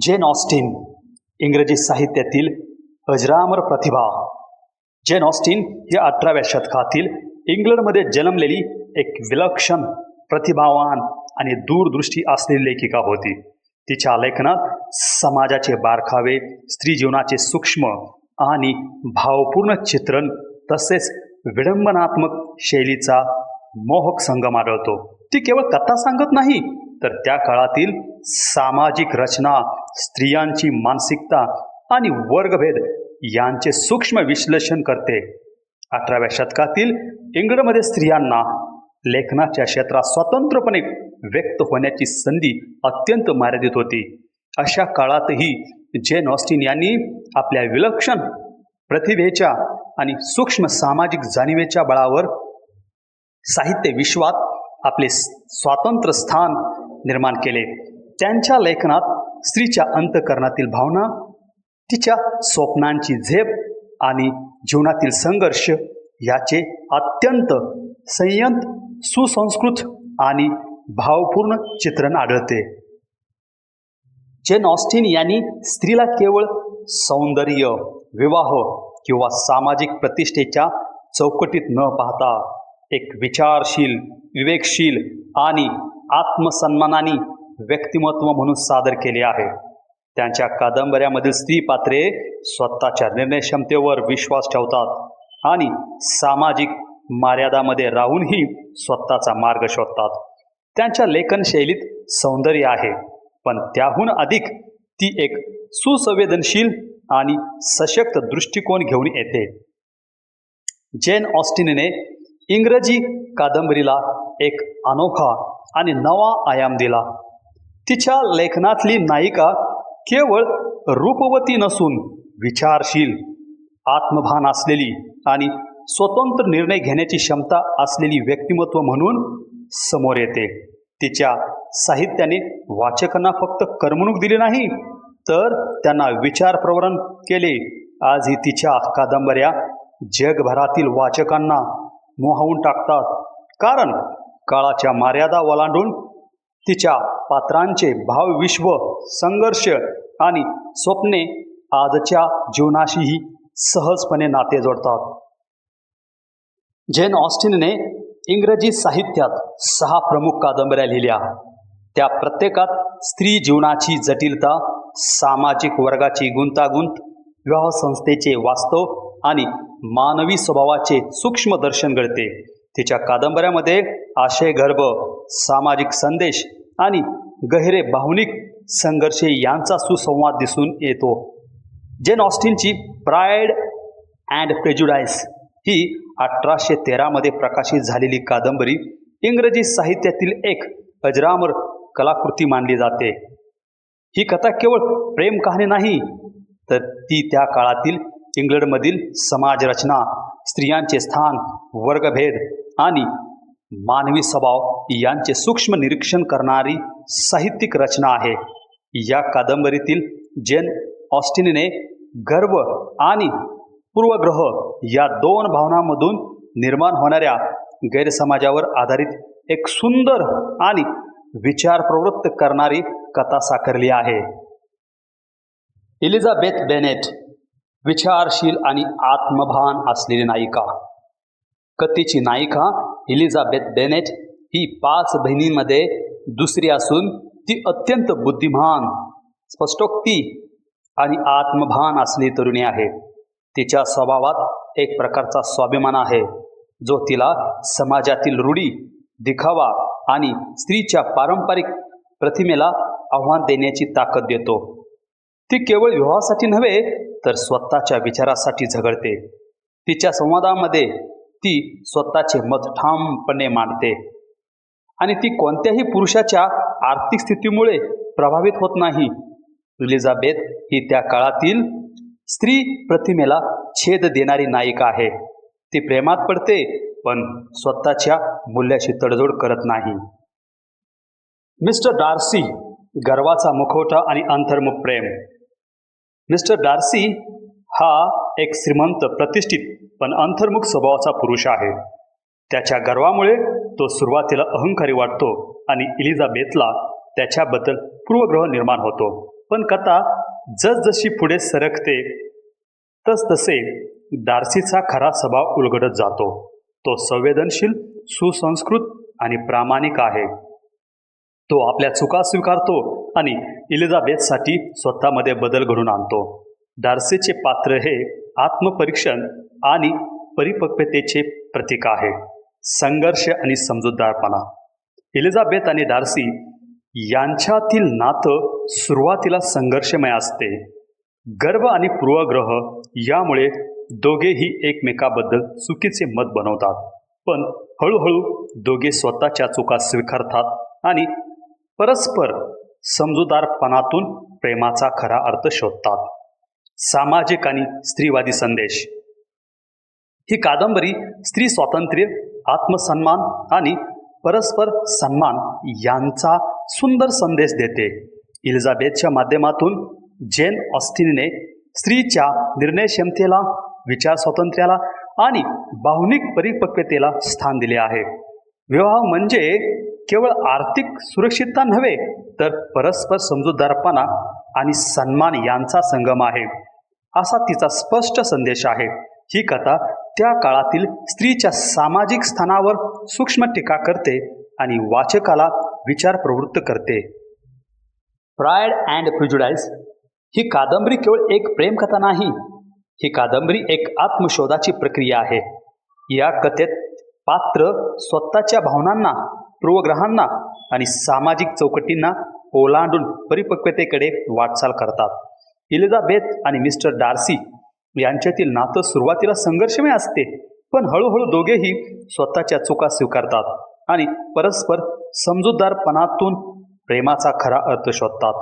Jane Austen इंग्रजी साहित्यातील अजरामर प्रतिभा. जेन ऑस्टिन ही अठराव्या शतकातील इंग्लंडमध्ये जन्मलेली एक विलक्षण प्रतिभावान आणि दूरदृष्टी असलेली लेखिका होती. तिच्या लेखनात समाजाचे बारखावे स्त्री जीवनाचे सूक्ष्म आणि भावपूर्ण चित्रण तसेच विडंबनात्मक शैलीचा मोहक संगम आढळतो. ती केवळ कथा सांगत नाही तर त्या काळातील सामाजिक रचना स्त्रियांची मानसिकता आणि वर्गभेद यांचे सूक्ष्म विश्लेषण करते. अठराव्या शतकातील इंग्लंडमध्ये स्त्रियांना लेखनाच्या क्षेत्रात स्वतंत्रपणे व्यक्त होण्याची संधी अत्यंत मर्यादित होती. अशा काळातही जेन ऑस्टिन यांनी आपल्या विलक्षण प्रतिभेच्या आणि सूक्ष्म सामाजिक जाणीवेच्या बळावर साहित्य विश्वात आपले स्वातंत्र्य स्थान निर्माण केले. त्यांच्या लेखनात स्त्रीच्या अंतकरणातील भावना तिच्या स्वप्नांची झेप आणि जीवनातील संघर्ष याचे अत्यंत संयंत सुसंस्कृत आणि भावपूर्ण चित्रण आढळते. जेन ऑस्टिन यांनी स्त्रीला केवळ सौंदर्य विवाह किंवा सामाजिक प्रतिष्ठेच्या चौकटीत न पाहता एक विचारशील विवेकशील आणि आत्मसन्मानाने व्यक्तिमत्व म्हणून सादर केले आहे. त्यांच्या कादंबऱ्यामधील स्त्री पात्रे स्वतःच्या निर्णय क्षमतेवर विश्वास ठेवतात आणि सामाजिक मर्यादामध्ये राहूनही स्वतःचा मार्ग शोधतात. त्यांच्या लेखन शैलीत सौंदर्य आहे पण त्याहून अधिक ती एक सुसंवेदनशील आणि सशक्त दृष्टिकोन घेऊन येते. जेन ऑस्टिनने इंग्रजी कादंबरीला एक अनोखा आणि नवा आयाम दिला. तिच्या लेखनातली नायिका केवळ रूपवती नसून विचारशील आत्मभान असलेली आणि स्वतंत्र निर्णय घेण्याची क्षमता असलेली व्यक्तिमत्व म्हणून समोर येते. तिच्या साहित्याने वाचकांना फक्त करमणूक दिली नाही तर त्यांना विचार प्रवरण केले. आजही तिच्या कादंबऱ्या जगभरातील वाचकांना मोहावून टाकतात. कारण काळाच्या मर्यादा ओलांडून तिच्या पात्रांचे भावविश्व संघर्ष आणि स्वप्ने आजच्या जीवनाशीही सहजपणे नाते जोडतात. जेन ऑस्टिनने इंग्रजी साहित्यात सहा प्रमुख कादंबऱ्या लिहिल्या. त्या प्रत्येकात स्त्री जीवनाची जटिलता सामाजिक वर्गाची गुंतागुंत विवाह संस्थेचे वास्तव आणि मानवी स्वभावाचे सूक्ष्म दर्शन घडते. तिच्या कादंबऱ्यामध्ये आशय गर्भ सामाजिक संदेश आणि गहिरे भावनिक संघर्ष यांचा सुसंवाद दिसून येतो. जेन ऑस्टिनची प्रायड अँड प्रेज्युडाईस ही अठराशे तेरामध्ये प्रकाशित झालेली कादंबरी इंग्रजी साहित्यातील एक अजरामर कलाकृती मानली जाते. ही कथा केवळ प्रेम कहाणी नाही तर ती त्या काळातील इंग्लंडमधील समाजरचना स्त्रियांचे स्थान वर्गभेद आणि मानवी स्वभाव यांचे सूक्ष्म निरीक्षण करणारी साहित्यिक रचना आहे. या कादंबरीतील जेन ऑस्टिनने गर्व आणि पूर्वग्रह या दोन भावनांमधून निर्माण होणाऱ्या गैरसमाजावर आधारित एक सुंदर आणि विचार प्रवृत्त करणारी कथा साकारली आहे. इलिझाबेथ बेनेट विचारशील आणि आत्मभान असलेली नायिका. कथेची नायिका एलिझाबेथ बेनेट ही पाच बहिणींमध्ये दुसरी असून ती अत्यंत बुद्धिमान स्पष्टोक्ती आणि आत्मभान असलेली तरुणी आहे. तिच्या स्वभावात एक प्रकारचा स्वाभिमान आहे जो तिला समाजातील रूढी दिखावा आणि स्त्रीच्या पारंपरिक प्रतिमेला आव्हान देण्याची ताकद देतो. ती केवळ विवाहासाठी नव्हे तर स्वतःच्या विचारासाठी झगडते. तिच्या संवादामध्ये ती स्वतःचे मत ठामपणे मांडते. आणि ती कोणत्याही पुरुषाच्या आर्थिक स्थितीमुळे प्रभावित होत नाही. एलिझाबेथ ही त्या काळातील स्त्री प्रतिमेला छेद देणारी नायिका आहे. ती प्रेमात पडते पण स्वतःच्या मूल्याशी तडजोड करत नाही. मिस्टर डार्सी गर्वाचा मुखवटा आणि अंतर्मुख प्रेम. मिस्टर डार्सी हा एक श्रीमंत प्रतिष्ठित पण अंतर्मुख स्वभावाचा पुरुष आहे. त्याच्या गर्वामुळे तो सुरुवातीला अहंकारी वाटतो आणि इलिझाबेथला त्याच्याबद्दल पूर्वग्रह निर्माण होतो. पण कथा जसजशी पुढे सरकते तसतसे डार्सीचा खरा स्वभाव उलगडत जातो. तो संवेदनशील सुसंस्कृत आणि प्रामाणिक आहे. तो आपल्या चुका स्वीकारतो आणि इलिझाबेथसाठी स्वतःमध्ये बदल घडून आणतो. डार्सीचे पात्र हे आत्मपरीक्षण आणि परिपक्वतेचे प्रतीक आहे. संघर्ष आणि समजूतदारपणा. इलिझाबेथ आणि डार्सी यांच्यातील नातं सुरुवातीला संघर्षमय असते. गर्व आणि पूर्वग्रह यामुळे दोघेही एकमेकाबद्दल चुकीचे मत बनवतात. पण हळूहळू दोघे स्वतःच्या चुका स्वीकारतात आणि परस्पर समजूतदारपणातून प्रेमाचा खरा अर्थ शोधतात. सामाजिक आणि स्त्रीवादी संदेश. ही कादंबरी स्त्री स्वातंत्र्य आत्मसन्मान आणि परस्पर सन्मान यांचा सुंदर संदेश देते. इलिझाबेथच्या माध्यमातून जेन ऑस्टिनने स्त्रीच्या निर्णय क्षमतेला विचार स्वातंत्र्याला आणि भावनिक परिपक्वतेला स्थान दिले आहे. विवाह म्हणजे केवळ आर्थिक सुरक्षितता नव्हे तर परस्पर समजूतदारपणा आणि सन्मान यांचा संगम आहे असा तिचा स्पष्ट संदेश आहे. ही कथा त्या काळातील स्त्रीच्या सामाजिक स्थानावर सूक्ष्म टीका करते आणि वाचकाला विचार प्रवृत्त करते. प्रायड अँड प्रिजुडाईज ही कादंबरी केवळ एक प्रेमकथा नाही ही कादंबरी एक आत्मशोधाची प्रक्रिया आहे. या कथेत पात्र स्वतःच्या भावनांना पूर्वग्रहांना आणि सामाजिक चौकटींना ओलांडून परिपक्वतेकडे वाटचाल करतात. इलिझाबेथ आणि मिस्टर डार्सी यांच्यातील नातं सुरुवातीला संघर्षमय असते पण हळूहळू दोघेही स्वतःच्या चुका स्वीकारतात आणि परस्पर समजूतदारपणातून प्रेमाचा खरा अर्थ शोधतात.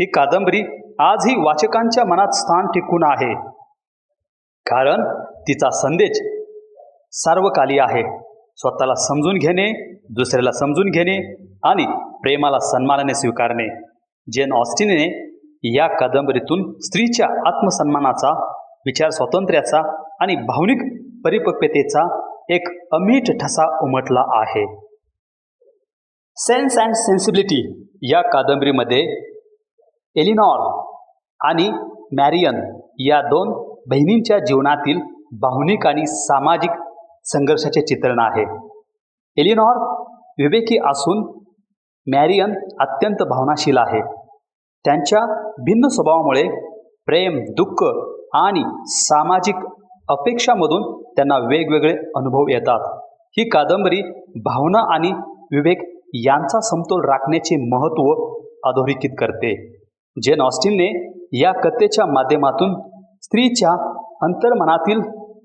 ही कादंबरी आजही वाचकांच्या मनात स्थान टिकून आहे. कारण तिचा संदेश सार्वकाली आहे. स्वतःला समजून घेणे दुसऱ्याला समजून घेणे आणि प्रेमाला सन्मानाने स्वीकारणे. जेन ऑस्टिनने या कादंबरीतून स्त्रीच्या आत्मसन्मानाचा विचार स्वातंत्र्याचा आणि भावनिक परिपक्वतेचा एक अमीठ ठसा उमटला आहे. सेन्स अँड सेन्सिबिलिटी या कादंबरीमध्ये एलिनॉर आणि मॅरियन या दोन बहिणींच्या जीवनातील भावनिक आणि सामाजिक संघर्षाचे चित्रण आहे. एलिनॉर विवेकी असून मॅरियन अत्यंत भावनाशील आहे. त्यांच्या भिन्न स्वभावामुळे प्रेम दुःख आणि सामाजिक अपेक्षामधून त्यांना वेगवेगळे अनुभव येतात. ही कादंबरी भावना आणि विवेक यांचा समतोल राखण्याचे महत्त्व अधोरेखित करते. जेन ऑस्टिनने या कथेच्या माध्यमातून स्त्रीच्या अंतर्मनातील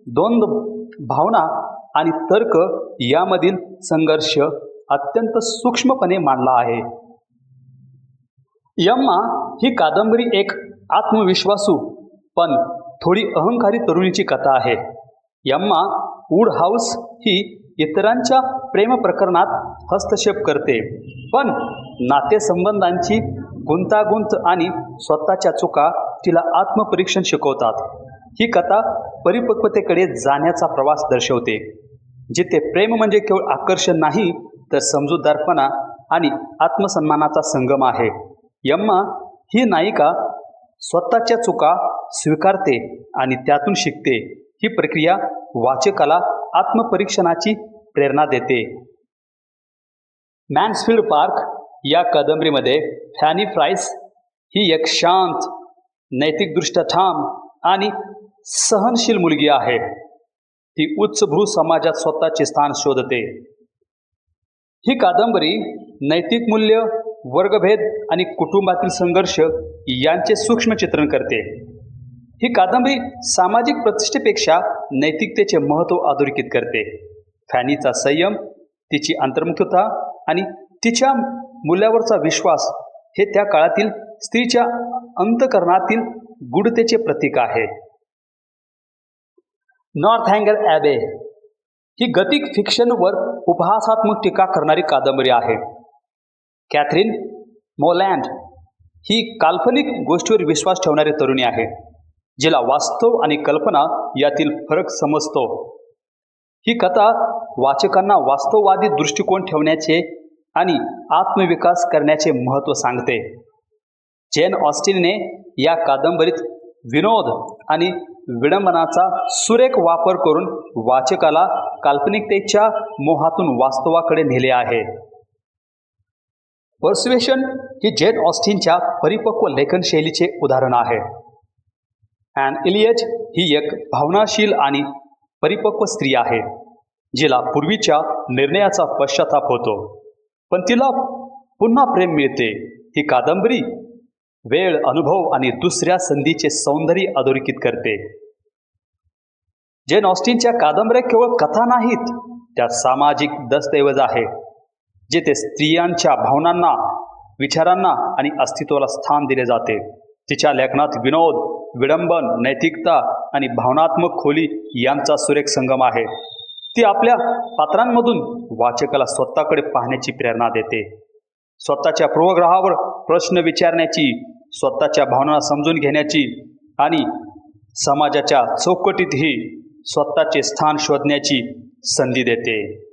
द्वंद्व भावना आणि तर्क यामधील संघर्ष अत्यंत सूक्ष्मपणे मांडला आहे. यम्मा ही कादंबरी एक आत्मविश्वासू पण थोडी अहंकारी तरुणीची कथा आहे. यम्मा वूड हाऊस ही इतरांच्या प्रेम प्रकरणात हस्तक्षेप करते पण नातेसंबंधांची गुंतागुंत आणि स्वतःच्या चुका तिला आत्मपरीक्षण शिकवतात. ही कथा परिपक्वतेकडे जाण्याचा प्रवास दर्शवते जिथे प्रेम म्हणजे केवळ आकर्षण नाही तर समजूतदारपणा आणि आत्मसन्मानाचा संगम आहे. यम्मा ही नायिका स्वतःच्या चुका स्वीकारते आणि त्यातून शिकते. ही प्रक्रिया वाचकाला आत्मपरीक्षणाची प्रेरणा देते. मॅन्सफिल्ड पार्क या कादंबरीमध्ये फॅनी फ्राईस ही एक शांत नैतिकदृष्ट्या ठाम आणि सहनशील मुलगी आहे. ती उच्चभ्रू समाजात स्वतःचे स्थान शोधते. ही कादंबरी नैतिक मूल्य वर्गभेद आणि कुटुंबातील संघर्ष यांचे सूक्ष्म चित्रण करते. ही कादंबरी सामाजिक प्रतिष्ठेपेक्षा नैतिकतेचे महत्त्व अधोरेखित करते. फॅनीचा संयम तिची अंतर्मुखता आणि तिच्या मूल्यावरचा विश्वास हे त्या काळातील स्त्रीच्या अंतकरणातील गुढतेचे प्रतीक आहे. नॉर्थ हँगल ॲबे ही गतिक फिक्शनवर उपहासात्मक टीका करणारी कादंबरी आहे. कॅथरीन मोलँड ही काल्पनिक गोष्टीवर विश्वास ठेवणारी तरुणी आहे जिला वास्तव आणि कल्पना यातील फरक समजतो. ही कथा वाचकांना वास्तववादी दृष्टिकोन ठेवण्याचे आणि आत्मविकास करण्याचे महत्त्व सांगते. जेन ऑस्टिनने या कादंबरीत विनोद आणि विडंबनाचा सुरेख वापर करून वाचकाला काल्पनिकतेच्या मोहातून वास्तवाकडे नेले आहे. पर्सुएशन ही जेन ऑस्टिनच्या परिपक्व लेखनशैलीचे उदाहरण आहे. अँड इलियज ही एक भावनाशील आणि परिपक्व स्त्री आहे जिला पूर्वीच्या निर्णयाचा पश्चाताप होतो. पण तिला पुन्हा प्रेम मिळते. ही कादंबरी वेळ अनुभव आणि दुसऱ्या संधीचे सौंदर्य अधोरेखित करते. जेन ऑस्टिनच्या कादंबऱ्या केवळ कथा नाहीत त्या सामाजिक दस्तऐवज आहे जेथे स्त्रियांच्या भावनांना विचारांना आणि अस्तित्वाला स्थान दिले जाते. तिच्या लेखनात विनोद विडंबन नैतिकता आणि भावनात्मक खोली यांचा सुरेख संगम आहे. ती आपल्या पात्रांमधून वाचकाला स्वतःकडे पाहण्याची प्रेरणा देते. स्वतःच्या पूर्वग्रहावर प्रश्न विचारण्याची स्वतःच्या भावना समजून घेण्याची आणि समाजाच्या चौकटीतही स्वतःचे स्थान शोधण्याची संधी देते.